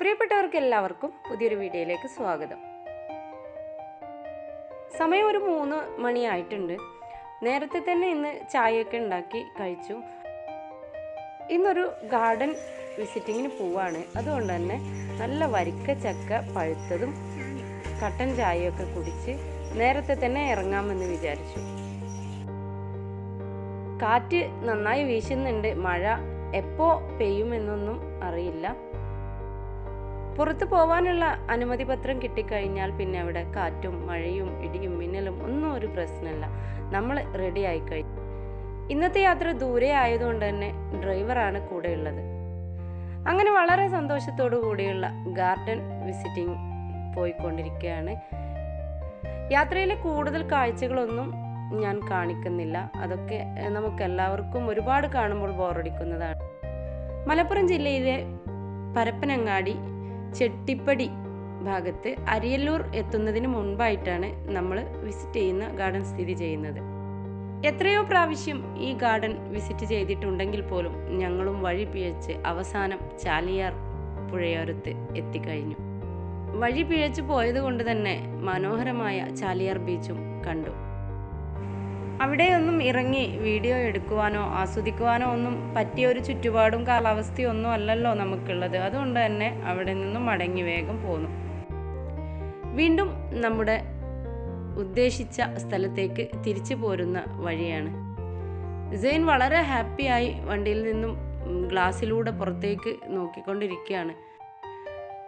പ്രിയപ്പെട്ടവർക്ക് എല്ലാവർക്കും പുതിയൊരു വീഡിയോയിലേക്ക് സ്വാഗതം. സമയം ഒരു മൂന്ന് മണിയായിട്ടുണ്ട്. നേരത്തെ തന്നെ ഇന്ന് ചായയൊക്കെ ഉണ്ടാക്കി കഴിച്ചു. ഇന്നൊരു ഗാർഡൻ വിസിറ്റിങ്ങിന് പോവാണ്. അതുകൊണ്ട് തന്നെ നല്ല വരിക്ക ചക്ക പഴുത്തതും കട്ടൻ ചായയൊക്കെ കുടിച്ച് നേരത്തെ തന്നെ ഇറങ്ങാമെന്ന് വിചാരിച്ചു. കാറ്റ് നന്നായി വീശുന്നുണ്ട്. മഴ എപ്പോ പെയ്യുമെന്നൊന്നും അറിയില്ല. പുറത്തു പോവാനുള്ള അനുമതി പത്രം കിട്ടിക്കഴിഞ്ഞാൽ പിന്നെ അവിടെ കാറ്റും മഴയും ഇടിയും മിന്നലും ഒന്നും ഒരു പ്രശ്നമല്ല. നമ്മൾ റെഡി ആയി കഴിഞ്ഞു ഇന്നത്തെ യാത്ര ദൂരെ ആയതുകൊണ്ട് തന്നെ ഡ്രൈവറാണ് കൂടെയുള്ളത്. അങ്ങനെ വളരെ സന്തോഷത്തോടു കൂടിയുള്ള ഗാർഡൻ വിസിറ്റിംഗ് പോയിക്കൊണ്ടിരിക്കുകയാണ്. യാത്രയിലെ കൂടുതൽ കാഴ്ചകളൊന്നും ഞാൻ കാണിക്കുന്നില്ല. അതൊക്കെ നമുക്ക് എല്ലാവർക്കും ഒരുപാട് കാണുമ്പോൾ ബോറടിക്കുന്നതാണ് മലപ്പുറം ജില്ലയിലെ പരപ്പനങ്ങാടി ചെട്ടിപ്പടി ഭാഗത്ത് അരിയല്ലൂർ എത്തുന്നതിന് മുൻപായിട്ടാണ് നമ്മൾ വിസിറ്റ് ചെയ്യുന്ന ഗാർഡൻ സ്ഥിതി ചെയ്യുന്നത്. എത്രയോ പ്രാവശ്യം ഈ ഗാർഡൻ വിസിറ്റ് ചെയ്തിട്ടുണ്ടെങ്കിൽ പോലും ഞങ്ങളും വഴി പിഴച്ച് അവസാനം ചാലിയാർ പുഴയോരത്ത് എത്തിക്കഴിഞ്ഞു. വഴി പിഴച്ചു പോയത് കൊണ്ട് തന്നെ മനോഹരമായ ചാലിയാർ ബീച്ചും കണ്ടു. അവിടെയൊന്നും ഇറങ്ങി വീഡിയോ എടുക്കുവാനോ ആസ്വദിക്കുവാനോ ഒന്നും പറ്റിയ ഒരു ചുറ്റുപാടും കാലാവസ്ഥയും ഒന്നും അല്ലല്ലോ നമുക്കുള്ളത്. അതുകൊണ്ട് തന്നെ അവിടെ നിന്നും മടങ്ങി വേഗം പോന്നു. വീണ്ടും നമ്മുടെ ഉദ്ദേശിച്ച സ്ഥലത്തേക്ക് തിരിച്ചു പോരുന്ന വഴിയാണ്. സെയിൻ വളരെ ഹാപ്പിയായി വണ്ടിയിൽ നിന്നും ഗ്ലാസ്സിലൂടെ പുറത്തേക്ക് നോക്കിക്കൊണ്ടിരിക്കുകയാണ്.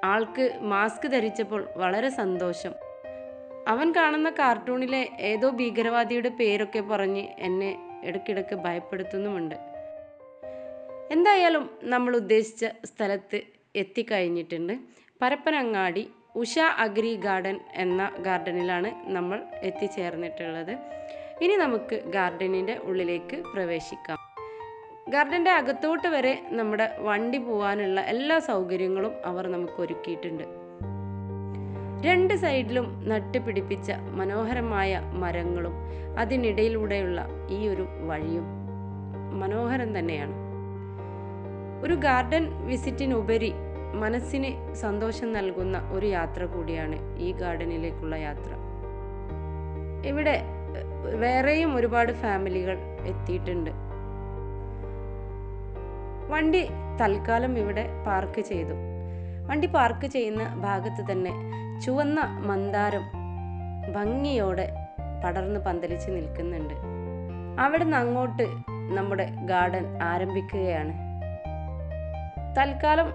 ആൾക്ക് മാസ്ക് ധരിച്ചപ്പോൾ വളരെ സന്തോഷം. അവൻ കാണുന്ന കാർട്ടൂണിലെ ഏതോ ഭീകരവാദിയുടെ പേരൊക്കെ പറഞ്ഞ് എന്നെ ഇടയ്ക്കിടയ്ക്ക് ഭയപ്പെടുത്തുന്നുമുണ്ട്. എന്തായാലും നമ്മൾ ഉദ്ദേശിച്ച സ്ഥലത്ത് എത്തിക്കഴിഞ്ഞിട്ടുണ്ട്. പരപ്പനങ്ങാടി ഉഷ അഗ്രി ഗാർഡൻ എന്ന ഗാർഡനിലാണ് നമ്മൾ എത്തിച്ചേർന്നിട്ടുള്ളത്. ഇനി നമുക്ക് ഗാർഡനിന്റെ ഉള്ളിലേക്ക് പ്രവേശിക്കാം. ഗാർഡന്റെ അകത്തോട്ട് വരെ നമ്മുടെ വണ്ടി പോകാനുള്ള എല്ലാ സൗകര്യങ്ങളും അവർ നമുക്ക് ഒരുക്കിയിട്ടുണ്ട്. രണ്ട് സൈഡിലും നട്ടുപിടിപ്പിച്ച മനോഹരമായ മരങ്ങളും അതിനിടയിലൂടെയുള്ള ഈ ഒരു വഴിയും മനോഹരം തന്നെയാണ്. ഒരു ഗാർഡൻ വിസിറ്റിനുപരി മനസ്സിന് സന്തോഷം നൽകുന്ന ഒരു യാത്ര കൂടിയാണ് ഈ ഗാർഡനിലേക്കുള്ള യാത്ര. ഇവിടെ വേറെയും ഒരുപാട് ഫാമിലികൾ എത്തിയിട്ടുണ്ട്. വണ്ടി തൽക്കാലം ഇവിടെ പാർക്ക് ചെയ്തു. വണ്ടി പാർക്ക് ചെയ്യുന്ന ഭാഗത്ത് തന്നെ ചുവന്ന മന്ദാരം ഭംഗിയോടെ പടർന്ന് പന്തലിച്ച് നിൽക്കുന്നുണ്ട്. അവിടെ നിന്ന് അങ്ങോട്ട് നമ്മുടെ ഗാർഡൻ ആരംഭിക്കുകയാണ്. തൽക്കാലം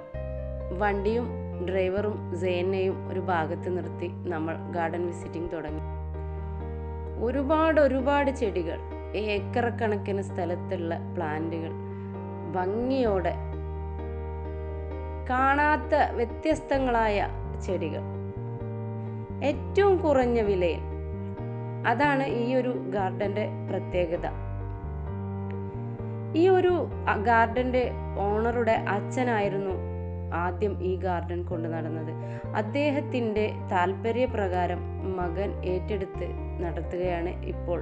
വണ്ടിയും ഡ്രൈവറും സേനയും ഒരു ഭാഗത്ത് നിർത്തി നമ്മൾ ഗാർഡൻ വിസിറ്റിംഗ് തുടങ്ങി. ഒരുപാട് ഒരുപാട് ചെടികൾ ഏക്കറക്കണക്കിന് കണക്കിന് സ്ഥലത്തുള്ള പ്ലാന്റുകൾ ഭംഗിയോടെ കാണാത്ത വ്യത്യസ്തങ്ങളായ ചെടികൾ. ഏറ്റവും കുറഞ്ഞ വിലയിൽ. അതാണ് ഈ ഒരു ഗാർഡന്റെ പ്രത്യേകത. ഈ ഒരു ഗാർഡന്റെ ഓണറുടെ അച്ഛനായിരുന്നു ആദ്യം ഈ ഗാർഡൻ കൊണ്ടു നടന്നത്. അദ്ദേഹത്തിന്റെ താല്പര്യപ്രകാരം മകൻ ഏറ്റെടുത്ത് നടത്തുകയാണ് ഇപ്പോൾ.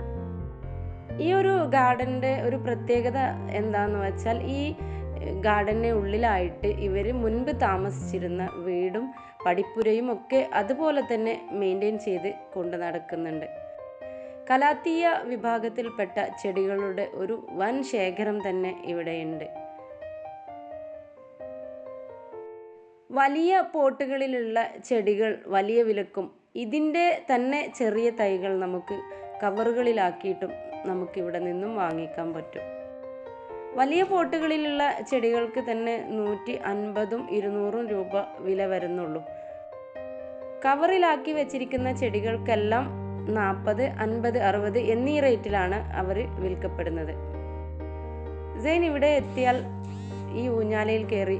ഈ ഒരു ഗാർഡന്റെ ഒരു പ്രത്യേകത എന്താന്ന് വെച്ചാൽ ഈ ഗാർഡന്റെ ഉള്ളിലായിട്ട് ഇവർ മുൻപ് താമസിച്ചിരുന്ന വീടും പടിപ്പുരയും ഒക്കെ അതുപോലെ തന്നെ മെയിന്റെയിൻ ചെയ്ത് കൊണ്ടു നടക്കുന്നുണ്ട്. കലാത്തീയ വിഭാഗത്തിൽപ്പെട്ട ചെടികളുടെ ഒരു വൻ ശേഖരം തന്നെ ഇവിടെയുണ്ട്. വലിയ പോട്ടുകളിലുള്ള ചെടികൾ വലിയ വിലക്കും ഇതിന്റെ തന്നെ ചെറിയ തൈകൾ നമുക്ക് കവറുകളിലാക്കിയിട്ടും നമുക്കിവിടെ നിന്നും വാങ്ങിക്കാൻ പറ്റും. വലിയ പോട്ടുകളിലുള്ള ചെടികൾക്ക് തന്നെ നൂറ്റി അൻപതും ഇരുന്നൂറും രൂപ വില വരുന്നുള്ളൂ. കവറിലാക്കി വെച്ചിരിക്കുന്ന ചെടികൾക്കെല്ലാം നാൽപ്പത് അൻപത് അറുപത് എന്നീ റേറ്റിലാണ് അവർ വിൽക്കപ്പെടുന്നത്. സെയിൻ ഇവിടെ എത്തിയാൽ ഈ ഊഞ്ഞാലയിൽ കയറി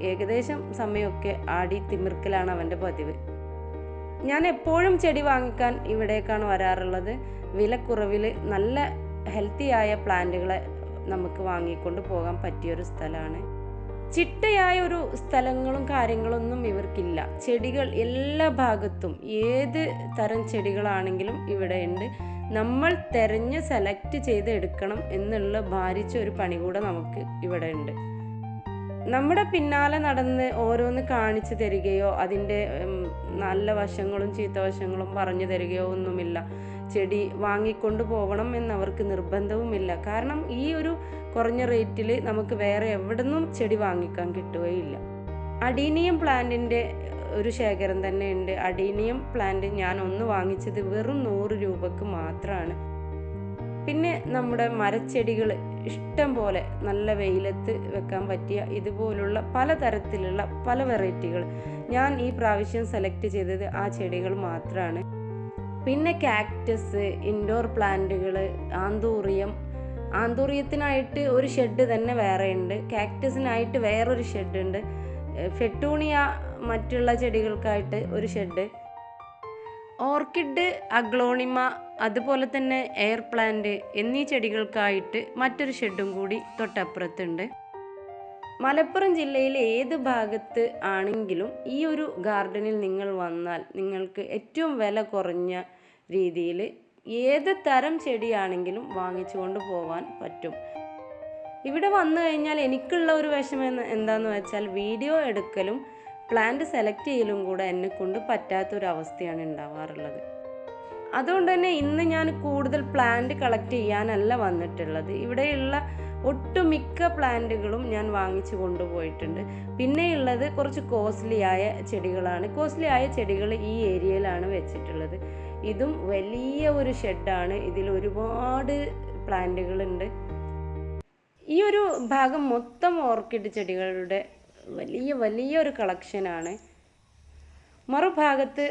ഏകദേശം സമയമൊക്കെ ആടി തിമിർക്കലാണ് അവന്റെ പതിവ്. ഞാൻ എപ്പോഴും ചെടി വാങ്ങിക്കാൻ ഇവിടേക്കാണ് വരാറുള്ളത്. വിലക്കുറവിൽ നല്ല ഹെൽത്തിയായ പ്ലാന്റുകളെ നമുക്ക് വാങ്ങിക്കൊണ്ട് പോകാൻ പറ്റിയൊരു സ്ഥലമാണ്. ചിട്ടയായ ഒരു സ്ഥലങ്ങളും കാര്യങ്ങളൊന്നും ഇവർക്കില്ല. ചെടികൾ എല്ലാ ഭാഗത്തും ഏത് തരം ചെടികളാണെങ്കിലും ഇവിടെ ഉണ്ട്. നമ്മൾ തെരഞ്ഞ് സെലക്ട് ചെയ്ത് എടുക്കണം എന്നുള്ള ഭാരിച്ച ഒരു പണി കൂടെ നമുക്ക് ഇവിടെ ഉണ്ട്. നമ്മുടെ പിന്നാലെ നടന്ന് ഓരോന്ന് കാണിച്ചു തരികയോ അതിന്റെ നല്ല വശങ്ങളും ചീത്ത വശങ്ങളും പറഞ്ഞു തരികയോ ഒന്നുമില്ല. ചെടി വാങ്ങിക്കൊണ്ട് പോകണം എന്നവർക്ക് നിർബന്ധവുമില്ല. കാരണം ഈ ഒരു കുറഞ്ഞ റേറ്റിൽ നമുക്ക് വേറെ എവിടെ നിന്നും ചെടി വാങ്ങിക്കാൻ കിട്ടുകയില്ല. അഡീനിയം പ്ലാന്റിന്റെ ഒരു ശേഖരം തന്നെ ഉണ്ട് അഡീനിയം പ്ലാന്റ് ഞാൻ ഒന്ന് വാങ്ങിച്ചത് വെറും നൂറ് രൂപക്ക് മാത്രമാണ് പിന്നെ നമ്മുടെ മരച്ചെടികൾ ഇഷ്ടം പോലെ നല്ല വെയിലത്ത് വെക്കാൻ പറ്റിയ ഇതുപോലുള്ള പലതരത്തിലുള്ള പല വെറൈറ്റികൾ. ഞാൻ ഈ പ്രാവശ്യം സെലക്ട് ചെയ്തത് ആ ചെടികൾ മാത്രമാണ് പിന്നെ കാക്ടസ് ഇൻഡോർ പ്ലാന്റുകൾ ആന്തൂറിയം. ആന്തൂറിയത്തിനായിട്ട് ഒരു ഷെഡ് തന്നെ വേറെ ഉണ്ട്. കാക്ടസിനായിട്ട് വേറൊരു ഷെഡ് ഉണ്ട്. ഫെട്ടൂണിയ മറ്റുള്ള ചെടികൾക്കായിട്ട് ഒരു ഷെഡ് ഓർക്കിഡ് അഗ്ലോണിമ അതുപോലെ തന്നെ എയർ പ്ലാന്റ് എന്നീ ചെടികൾക്കായിട്ട് മറ്റൊരു ഷെഡും കൂടി തൊട്ടപ്പുറത്തുണ്ട്. മലപ്പുറം ജില്ലയിലെ ഏത് ഭാഗത്ത് ആണെങ്കിലും ഈ ഒരു ഗാർഡനിൽ നിങ്ങൾ വന്നാൽ നിങ്ങൾക്ക് ഏറ്റവും വില കുറഞ്ഞ രീതിയിൽ ഏത് തരം ചെടിയാണെങ്കിലും വാങ്ങിച്ചു കൊണ്ട് പോകാൻ പറ്റും. ഇവിടെ വന്നു കഴിഞ്ഞാൽ എനിക്കുള്ള ഒരു വിഷമം എന്താന്ന് വെച്ചാൽ വീഡിയോ എടുക്കലും പ്ലാന്റ് സെലക്ട് ചെയ്യലും കൂടെ എന്നെ കൊണ്ട് പറ്റാത്തൊരവസ്ഥയാണ് ഉണ്ടാവാറുള്ളത്. അതുകൊണ്ട് തന്നെ ഇന്ന് ഞാൻ കൂടുതൽ പ്ലാന്റ് കളക്ട് ചെയ്യാനല്ല വന്നിട്ടുള്ളത്. ഇവിടെയുള്ള ഒട്ടുമിക്ക പ്ലാന്റുകളും ഞാൻ വാങ്ങിച്ചു കൊണ്ടുപോയിട്ടുണ്ട്. പിന്നെയുള്ളത് കുറച്ച് കോസ്റ്റ്ലി ആയ ചെടികളാണ്. കോസ്റ്റ്ലി ആയ ചെടികൾ ഈ ഏരിയയിലാണ് വെച്ചിട്ടുള്ളത്. ഇതും വലിയ ഒരു ഷെഡാണ്. ഇതിൽ ഒരുപാട് പ്ലാന്റുകളുണ്ട്. ഈ ഒരു ഭാഗം മൊത്തം ഓർക്കിഡ് ചെടികളുടെ വലിയ വലിയൊരു കളക്ഷനാണ്. മറുഭാഗത്ത്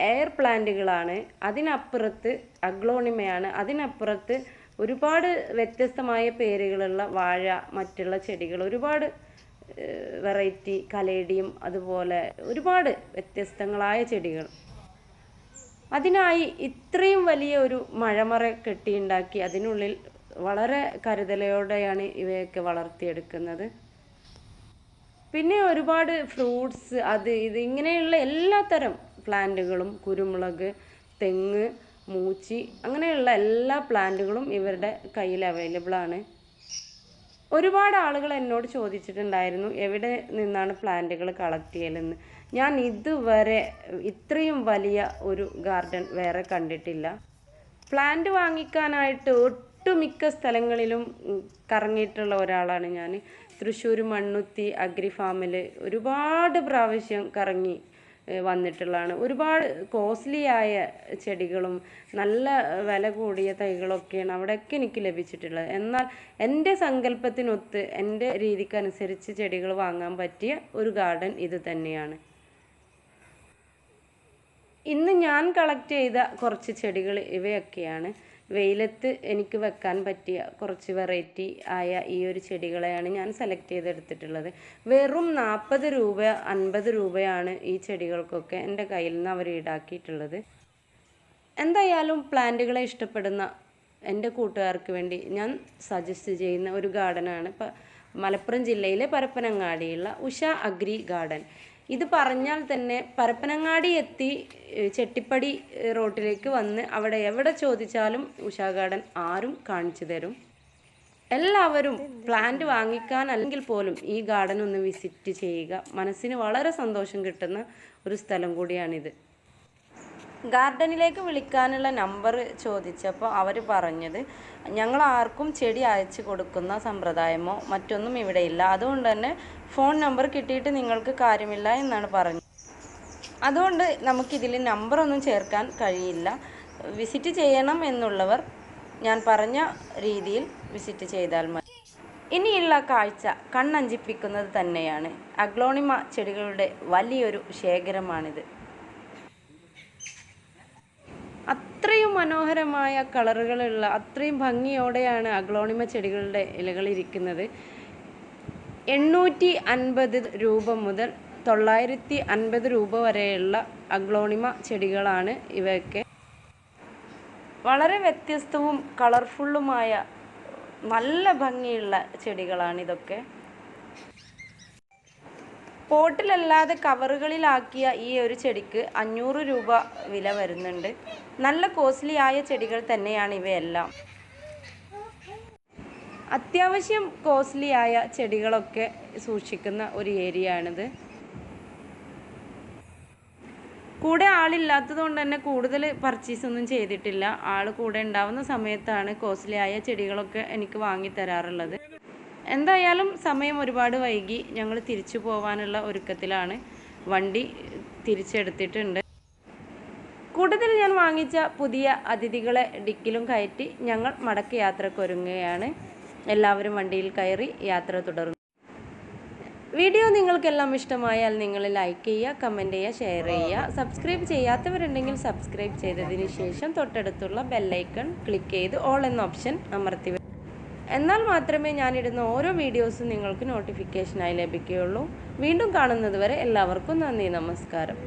എയർ പ്ലാന്റുകളാണ്. അതിനപ്പുറത്ത് അഗ്ലോണിമയാണ്. അതിനപ്പുറത്ത് ഒരുപാട് വ്യത്യസ്തമായ പേരുകളുള്ള വാഴ മറ്റുള്ള ചെടികൾ ഒരുപാട് വെറൈറ്റി കലേടിയും അതുപോലെ ഒരുപാട് വ്യത്യസ്തങ്ങളായ ചെടികൾ. അതിനായി ഇത്രയും വലിയ ഒരു മഴമറ കെട്ടിയുണ്ടാക്കി അതിനുള്ളിൽ വളരെ കരുതലോടെയാണ് ഇവയൊക്കെ വളർത്തിയെടുക്കുന്നത്. പിന്നെ ഒരുപാട് ഫ്രൂട്ട്സ് അത് ഇത് ഇങ്ങനെയുള്ള എല്ലാത്തരം പ്ലാന്റുകളും കുരുമുളക് തെങ്ങ് മൂച്ചി അങ്ങനെയുള്ള എല്ലാ പ്ലാന്റുകളും ഇവരുടെ കയ്യിൽ അവൈലബിൾ ആണ്. ഒരുപാട് ആളുകൾ എന്നോട് ചോദിച്ചിട്ടുണ്ടായിരുന്നു എവിടെ നിന്നാണ് പ്ലാന്റുകൾ കളക്ട് ചെയ്യലെന്ന്. ഞാൻ ഇതുവരെ ഇത്രയും വലിയ ഒരു ഗാർഡൻ വേറെ കണ്ടിട്ടില്ല. പ്ലാന്റ് വാങ്ങിക്കാനായിട്ട് ഒട്ടുമിക്ക സ്ഥലങ്ങളിലും കറങ്ങിയിട്ടുള്ള ഒരാളാണ് ഞാൻ. തൃശ്ശൂർ മണ്ണുത്തി അഗ്രി ഫാമിൽ ഒരുപാട് പ്രാവശ്യം കറങ്ങി. വന്നിട്ടുള്ളതാണ്. ഒരുപാട് കോസ്റ്റ്ലി ആയ ചെടികളും നല്ല വില കൂടിയ തൈകളൊക്കെയാണ് അവിടെയൊക്കെ എനിക്ക് ലഭിച്ചിട്ടുള്ളത്. എന്നാൽ എന്റെ സങ്കല്പത്തിനൊത്ത് എന്റെ രീതിക്കനുസരിച്ച് ചെടികൾ വാങ്ങാൻ പറ്റിയ ഒരു ഗാർഡൻ ഇത് തന്നെയാണ്. ഇന്ന് ഞാൻ കളക്ട് ചെയ്ത കുറച്ച് ചെടികൾ ഇവയൊക്കെയാണ്. വെയിലത്ത് എനിക്ക് വെക്കാൻ പറ്റിയ കുറച്ച് വെറൈറ്റി ആയ ഈ ഒരു ചെടികളെയാണ് ഞാൻ സെലക്ട് ചെയ്തെടുത്തിട്ടുള്ളത്. വെറും നാൽപ്പത് രൂപ അൻപത് രൂപയാണ് ഈ ചെടികൾക്കൊക്കെ എന്റെ കയ്യിൽ നിന്ന് അവർ ഈടാക്കിയിട്ടുള്ളത്. എന്തായാലും പ്ലാന്റുകളെ ഇഷ്ടപ്പെടുന്ന എന്റെ കൂട്ടുകാർക്ക് വേണ്ടി ഞാൻ സജസ്റ്റ് ചെയ്യുന്ന ഒരു ഗാർഡനാണ് മലപ്പുറം ജില്ലയിലെ പരപ്പനങ്ങാടിയുള്ള ഉഷ അഗ്രി ഗാർഡൻ ഇത് പറഞ്ഞാൽ തന്നെ പരപ്പനങ്ങാടി എത്തി ചെട്ടിപ്പടി റോട്ടിലേക്ക് വന്ന് അവിടെ എവിടെ ചോദിച്ചാലും ഉഷാ ഗാർഡൻ ആരും കാണിച്ചു തരും. എല്ലാവരും പ്ലാന്റ് വാങ്ങിക്കാൻ അല്ലെങ്കിൽ പോലും ഈ ഗാർഡൻ ഒന്ന് വിസിറ്റ് ചെയ്യുക മനസ്സിന് വളരെ സന്തോഷം കിട്ടുന്ന ഒരു സ്ഥലം കൂടിയാണിത്. ഗാർഡനിലേക്ക് വിളിക്കാനുള്ള നമ്പർ ചോദിച്ചപ്പോൾ അവർ പറഞ്ഞത് ഞങ്ങൾ ആർക്കും ചെടി അയച്ചു കൊടുക്കുന്ന സമ്പ്രദായമോ മറ്റൊന്നും ഇവിടെ ഇല്ല അതുകൊണ്ട് തന്നെ ഫോൺ നമ്പർ കിട്ടിയിട്ട് നിങ്ങൾക്ക് കാര്യമില്ല എന്നാണ് പറഞ്ഞത്. അതുകൊണ്ട് നമുക്കിതിൽ നമ്പറൊന്നും ചേർക്കാൻ കഴിയില്ല. വിസിറ്റ് ചെയ്യണം എന്നുള്ളവർ ഞാൻ പറഞ്ഞ രീതിയിൽ വിസിറ്റ് ചെയ്താൽ മതി. ഇനിയുള്ള കാഴ്ച കണ്ണഞ്ചിപ്പിക്കുന്നത് തന്നെയാണ്. അഗ്ലോണിമ ചെടികളുടെ വലിയൊരു ശേഖരമാണിത്. അത്രയും മനോഹരമായ കളറുകളുള്ള അത്രയും ഭംഗിയോടെയാണ് അഗ്ലോണിമ ചെടികളുടെ ഇലകൾ ഇരിക്കുന്നത്. എണ്ണൂറ്റി അൻപത് രൂപ മുതൽ തൊള്ളായിരത്തി അൻപത് രൂപ വരെയുള്ള അഗ്ലോണിമ ചെടികളാണ് ഇവയൊക്കെ. വളരെ വ്യത്യസ്തവും കളർഫുള്ളുമായ നല്ല ഭംഗിയുള്ള ചെടികളാണ് ഇതൊക്കെ. പോട്ടിലല്ലാതെ കവറുകളിലാക്കിയ ഈ ഒരു ചെടിക്ക് അഞ്ഞൂറ് രൂപ വില വരുന്നുണ്ട്. നല്ല കോസ്റ്റ്ലി ആയ ചെടികൾ തന്നെയാണ് ഇവയെല്ലാം. അത്യാവശ്യം കോസ്റ്റ്ലി ആയ ചെടികളൊക്കെ സൂക്ഷിക്കുന്ന ഒരു ഏരിയ ആണിത്. കൂടെ ആളില്ലാത്തത് കൊണ്ട് തന്നെ കൂടുതൽ പർച്ചേസ് ഒന്നും ചെയ്തിട്ടില്ല. ആൾ കൂടെ ഉണ്ടാവുന്ന സമയത്താണ് കോസ്റ്റ്ലി ആയ ചെടികളൊക്കെ എനിക്ക് വാങ്ങി തരാറുള്ളത്. എന്തായാലും സമയം ഒരുപാട് വൈകി. ഞങ്ങൾ തിരിച്ചു പോവാനുള്ള ഒരുക്കത്തിലാണ്. വണ്ടി തിരിച്ചെടുത്തിട്ടുണ്ട്. കൂടുതൽ ഞാൻ വാങ്ങിച്ച പുതിയ അതിഥികളെ ഡിക്കിലും കയറ്റി ഞങ്ങൾ മടക്ക് യാത്രയ്ക്ക് ഒരുങ്ങുകയാണ് എല്ലാവരും വണ്ടിയിൽ കയറി യാത്ര തുടർന്നു. വീഡിയോ നിങ്ങൾക്കെല്ലാം ഇഷ്ടമായാൽ നിങ്ങൾ ലൈക്ക് ചെയ്യുക കമന്റ് ചെയ്യുക ഷെയർ ചെയ്യുക. സബ്സ്ക്രൈബ് ചെയ്യാത്തവരുണ്ടെങ്കിൽ സബ്സ്ക്രൈബ് ചെയ്തതിന് ശേഷം തൊട്ടടുത്തുള്ള ബെല്ലൈക്കൺ ക്ലിക്ക് ചെയ്ത് ഓൾ എന്ന ഓപ്ഷൻ അമർത്തി എന്നാൽ മാത്രമേ ഞാനിടുന്ന ഓരോ വീഡിയോസും നിങ്ങൾക്ക് നോട്ടിഫിക്കേഷനായി ലഭിക്കുകയുള്ളൂ. വീണ്ടും കാണുന്നതുവരെ എല്ലാവർക്കും നന്ദി നമസ്കാരം.